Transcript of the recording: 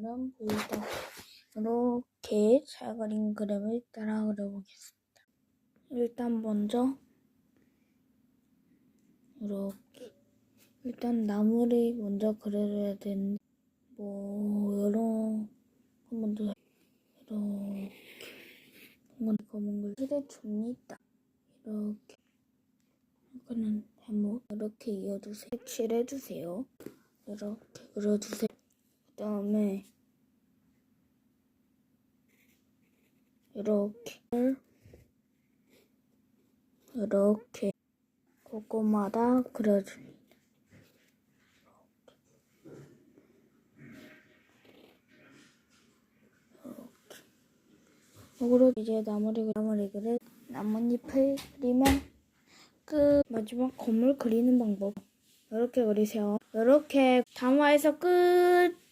오늘은 보이다 이렇게 잘 그린 그림을 따라 그려보겠습니다. 일단 먼저 이렇게 일단 나무를 먼저 그려줘야 되는데 뭐 이런 한번더 이렇게 한번 검은 걸 칠해줍니다. 이렇게 이거는 해모 이렇게 이어주세요. 칠해주세요. 이렇게 그려주세요. 그 다음에 이렇게 이렇게 곳곳마다 그려줍니다. 이렇게 이제 나무를 나무를 그려 나뭇잎을 그리면 끝 마지막 건물 그리는 방법 이렇게 그리세요. 이렇게 담화에서 끝.